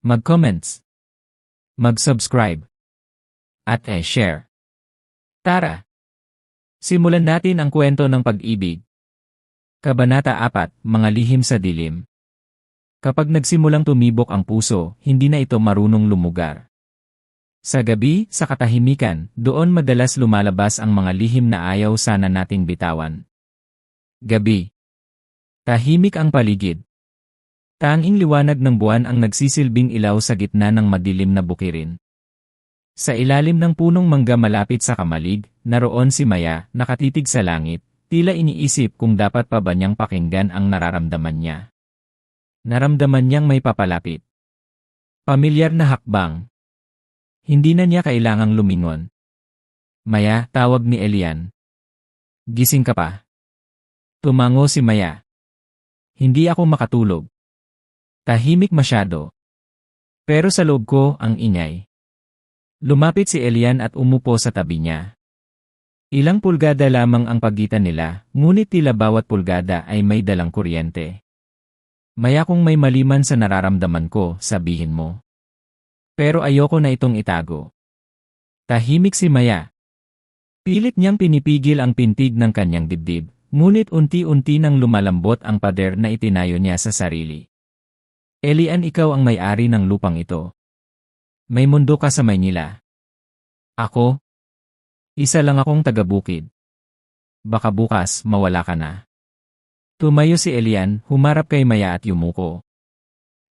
mag-comments, mag-subscribe, at e-share. Tara! Simulan natin ang kwento ng pag-ibig. Kabanata 4, Mga Lihim sa Dilim. Kapag nagsimulang tumibok ang puso, hindi na ito marunong lumugar. Sa gabi, sa katahimikan, doon madalas lumalabas ang mga lihim na ayaw sana nating bitawan. Gabi. Tahimik ang paligid. Tanging liwanag ng buwan ang nagsisilbing ilaw sa gitna ng madilim na bukirin. Sa ilalim ng punong mangga malapit sa kamalig, naroon si Maya, nakatitig sa langit, tila iniisip kung dapat pa ba niyang pakinggan ang nararamdaman niya. Naramdaman niyang may papalapit. Pamilyar na hakbang, hindi na niya kailangang lumingon. Maya, tawag ni Elian. Gising ka pa. Tumango si Maya. Hindi ako makatulog. Tahimik masyado. Pero sa loob ko ang ingay. Lumapit si Elian at umupo sa tabi niya. Ilang pulgada lamang ang pagitan nila, ngunit tila bawat pulgada ay may dalang kuryente. Maya kung may maliman sa nararamdaman ko, sabihin mo. Pero ayoko na itong itago. Tahimik si Maya. Pilit niyang pinipigil ang pintig ng kanyang dibdib, ngunit unti-unti nang lumalambot ang pader na itinayo niya sa sarili. Elian ikaw ang may-ari ng lupang ito. May mundo ka sa Maynila. Ako? Isa lang akong taga-bukid. Baka bukas mawala ka na. Tumayo si Elian, humarap kay Maya at yumuko.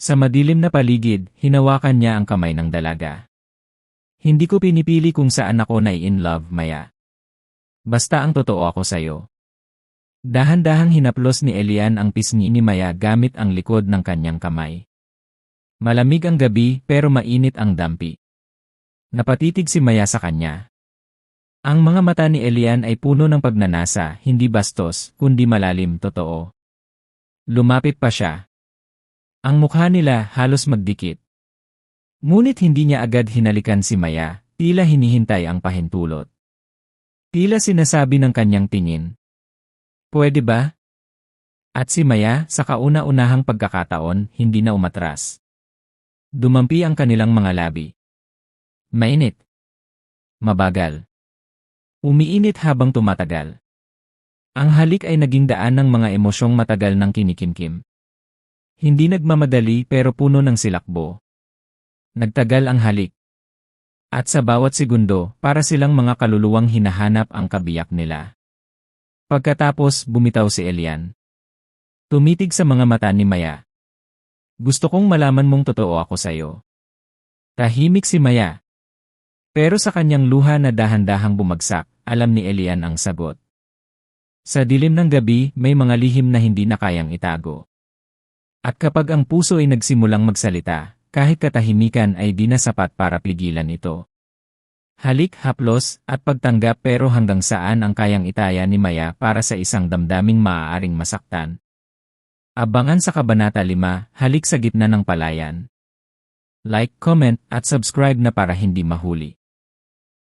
Sa madilim na paligid, hinawakan niya ang kamay ng dalaga. Hindi ko pinipili kung saan ako na in love, Maya. Basta ang totoo ako sa'yo. Dahan-dahang hinaplos ni Elian ang pisngi ni Maya gamit ang likod ng kanyang kamay. Malamig ang gabi pero mainit ang dampi. Napatitig si Maya sa kanya. Ang mga mata ni Elian ay puno ng pagnanasa, hindi bastos, kundi malalim totoo. Lumapit pa siya, ang mukha nila halos magdikit. Ngunit hindi niya agad hinalikan si Maya, tila hinihintay ang pahintulot. Tila sinasabi ng kanyang tingin. Pwede ba? At si Maya, sa kauna-unahang pagkakataon, hindi na umatras. Dumampi ang kanilang mga labi. Mainit. Mabagal. Umiinit habang tumatagal. Ang halik ay naging daan ng mga emosyong matagal ng kinikimkim. Hindi nagmamadali pero puno ng silakbo. Nagtagal ang halik. At sa bawat segundo, para silang mga kaluluwang hinahanap ang kabiyak nila. Pagkatapos, bumitaw si Elian. Tumitig sa mga mata ni Maya. Gusto kong malaman mong totoo ako sa'yo. Tahimik si Maya. Pero sa kanyang luha na dahan-dahang bumagsak, alam ni Elian ang sagot. Sa dilim ng gabi, may mga lihim na hindi na kayang itago. At kapag ang puso ay nagsimulang magsalita, kahit katahimikan ay di na sapat para pigilan ito. Halik, haplos, at pagtanggap pero hanggang saan ang kayang itaya ni Maya para sa isang damdaming maaaring masaktan. Abangan sa Kabanata 5, Halik sa gitna ng palayan. Like, comment, at subscribe na para hindi mahuli.